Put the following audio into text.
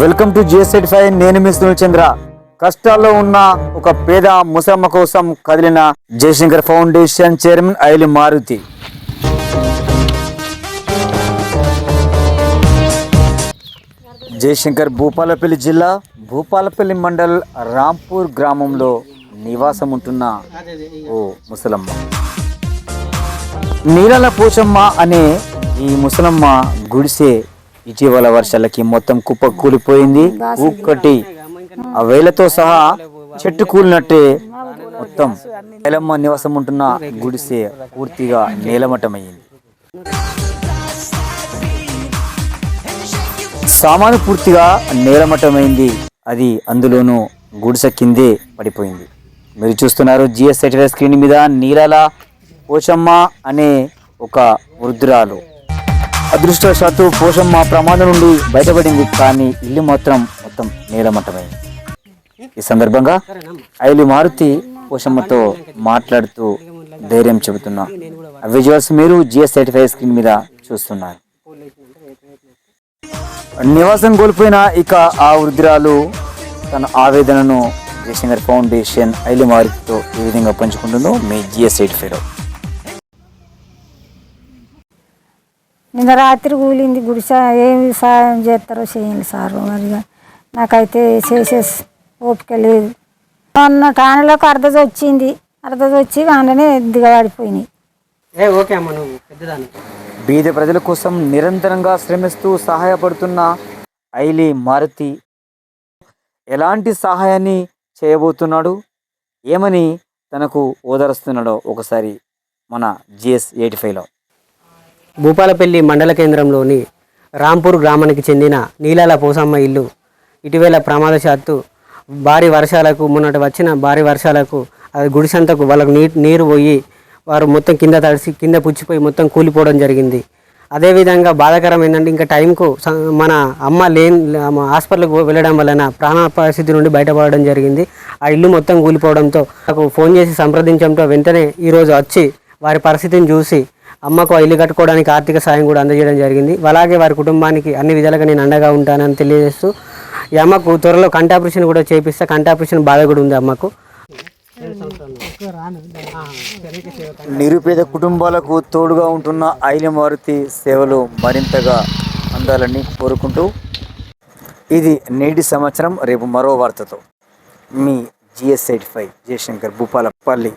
Welcome to జిఎస్ఎడ్ five. నేను మీ సునీల్ చంద్ర. కష్టాల్లో ఉన్న ఒక పేద ముసలమ్మ కోసం కదిలిన జయశంకర్ ఫౌండేషన్ చైర్మన్ ఐలి మారుతి. జయశంకర్ భూపాలపల్లి జిల్లా భూపాలపల్లి మండల్ రాంపూర్ గ్రామంలో నివాసం ఉంటున్న ఓ ముసలమ్మ. నీలల పోచమ్మ అనే ఈ ముసలమ్మ గుడిసె ఇటీవల వర్షాలకి మొత్తం కుప్ప కూలిపోయింది. ఒక్కటి ఆ వేలతో సహా చెట్టు కూలినట్టే మొత్తం వేలమ్మ నివాసం ఉంటున్న గుడిసె పూర్తిగా నేలమట్టమయ్యింది సామాను పూర్తిగా నేలమట్టమైంది. అది అందులోనూ గుడిసె కిందే పడిపోయింది. మీరు చూస్తున్నారు జిఎస్ సెటిలైట్ స్క్రీన్ మీద నీలాల పోచమ్మ అనే ఒక వృద్ధురాలు. అదృష్టవశాత్తు పోషమ్మ ప్రమాదం నుండి బయటపడింది కానీ ఇల్లు మాత్రం మొత్తం నేలమట్టమైంది. ఈ సందర్భంగా ఐలు మారుతి పోషమ్మతో మాట్లాడుతూ ధైర్యం చెబుతున్నా ఆ విజువల్స్ మీరు జిఎస్ థర్టీ ఫైవ్ స్క్రీన్ మీద చూస్తున్నారు. నివాసం కోల్పోయిన ఇక ఆ వృద్ధురాలు తన ఆవేదనను జయశంకర్ ఫౌండేషన్ ఐలు మారుతితో ఏ విధంగా పంచుకుంటుందో మీ జిఎస్ ఎయిట్ నిన్న రాత్రి కూలింది గుడిసె ఏమి సాయం చేస్తారో చేయండి సార్. మరిగా నాకైతే చేసే ఓపిక లేదు. మొన్న కానలోకి అర్ధది వచ్చింది. అర్ధది వచ్చి అందులోనే దిగబడిపోయినాయి. ఏ ఓకే అమ్మ నువ్వు పెద్దదాన్ని బీద ప్రజల కోసం నిరంతరంగా శ్రమిస్తూ సహాయపడుతున్న ఐలి మారుతి ఎలాంటి సహాయాన్ని చేయబోతున్నాడు? ఏమని తనకు ఓదరుస్తున్నాడో ఒకసారి మన జిఎస్ ఎయిటీ ఫైవ్లో. భూపాలపల్లి మండల కేంద్రంలోని రాంపూర్ గ్రామానికి చెందిన నీలాల పోసమ్మ ఇల్లు ఇటీవల ప్రమాదశాత్తు భారీ వర్షాలకు మొన్నటి వచ్చిన భారీ వర్షాలకు అది గుడిసంతకు వాళ్ళకు నీ నీరు పోయి వారు మొత్తం కింద తడిసి కింద పుచ్చిపోయి మొత్తం కూలిపోవడం జరిగింది. అదేవిధంగా బాధాకరం ఏంటంటే ఇంకా టైంకు మన అమ్మ లేని హాస్పిటల్కి వెళ్ళడం వలన ప్రాణ పరిస్థితి నుండి బయటపడడం జరిగింది. ఆ ఇల్లు మొత్తం కూలిపోవడంతో నాకు ఫోన్ చేసి సంప్రదించడంతో వెంటనే ఈరోజు వచ్చి వారి పరిస్థితిని చూసి అమ్మకు ఇల్లు కట్టుకోవడానికి ఆర్థిక సాయం కూడా అందజేయడం జరిగింది. అలాగే వారి కుటుంబానికి అన్ని విధాలుగా నేను అండగా ఉంటానని తెలియజేస్తూ ఈ అమ్మకు త్వరలో కంటి ఆపరేషన్ కూడా చేపిస్తే. కంటి ఆపరేషన్ బాధ కూడా ఉంది అమ్మకు. నిరుపేద కుటుంబాలకు తోడుగా ఉంటున్న ఐలి మారుతి సేవలు మరింతగా అందాలని కోరుకుంటూ ఇది నేటి సంవత్సరం. రేపు మరో వార్తతో మీ GS eight five Jayashankar Bhupalpally